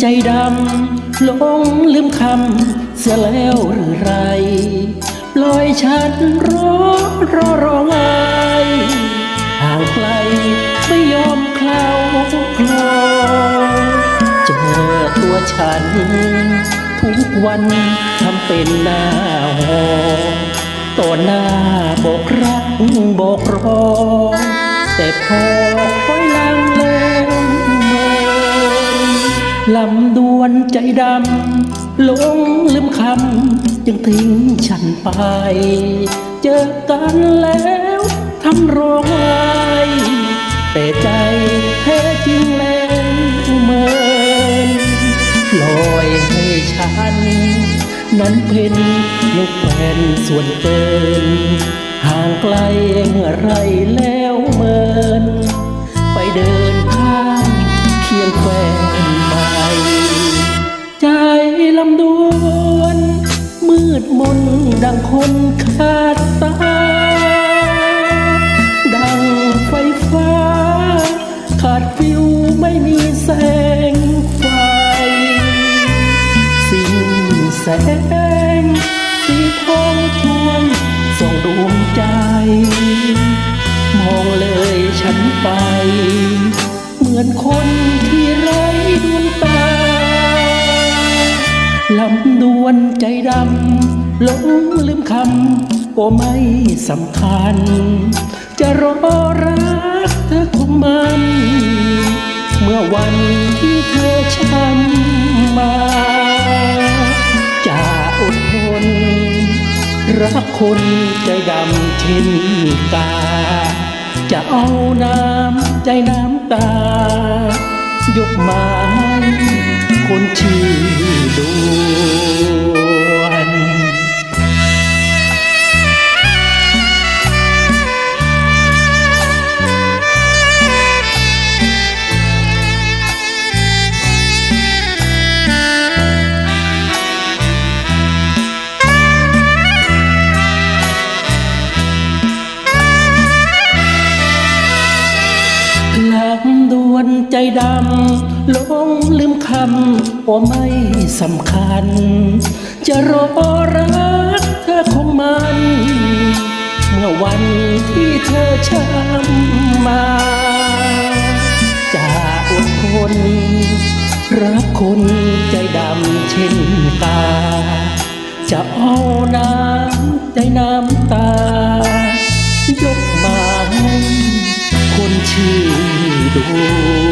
ใจดำหลงลืมคำเสียแล้วหรือไร ปล่อยฉันรอรอรอไงห่างไกลไม่ยอมเคล้าคลอเจอตัวฉัน ทุกวันทำเป็นหน้าหอต่อหน้าบอกรักบอกรอแต่พอคอยลัง ลำดวนใจดำหลงลืมคำจึงทิ้งฉันไป เจอกันแล้วทำร้องไห้แต่ใจแท้จริงแล้วเมินลอยให้ฉัน นั้นเป็นยงแฟนส่วนเกิน ห่างไกลเมื่อไรแล้วเมิน ไปเดินข้างเคียงแฟน ดมนดังคนขาดตา ดังไฟฟ้า ขาดฟิวไม่มีแสงไฟ สิ้นแสง สีทองชวนส่องดวงใจ มองเลยฉันไป เหมือนคนที่ไร้ดวงตาลำดวนใจดำ หลงลืมคำก็ไม่สำคัญ จะรอรักเธอคงมัน เมื่อวันที่เธอช้ำมา จะอดทน รักคนใจดำเช่นกา จะเอาน้ำใจน้ำตายกมา ใจดำหลงลืมคำว่าไม่สำคัญ จะรอรักเธอคงมัน เมื่อวันที่เธอช้ำมา จะอดทนรักคนใจดำเช่นตา จะเอาน้ำใจน้ำตา ยกมาให้คนชื่อดวง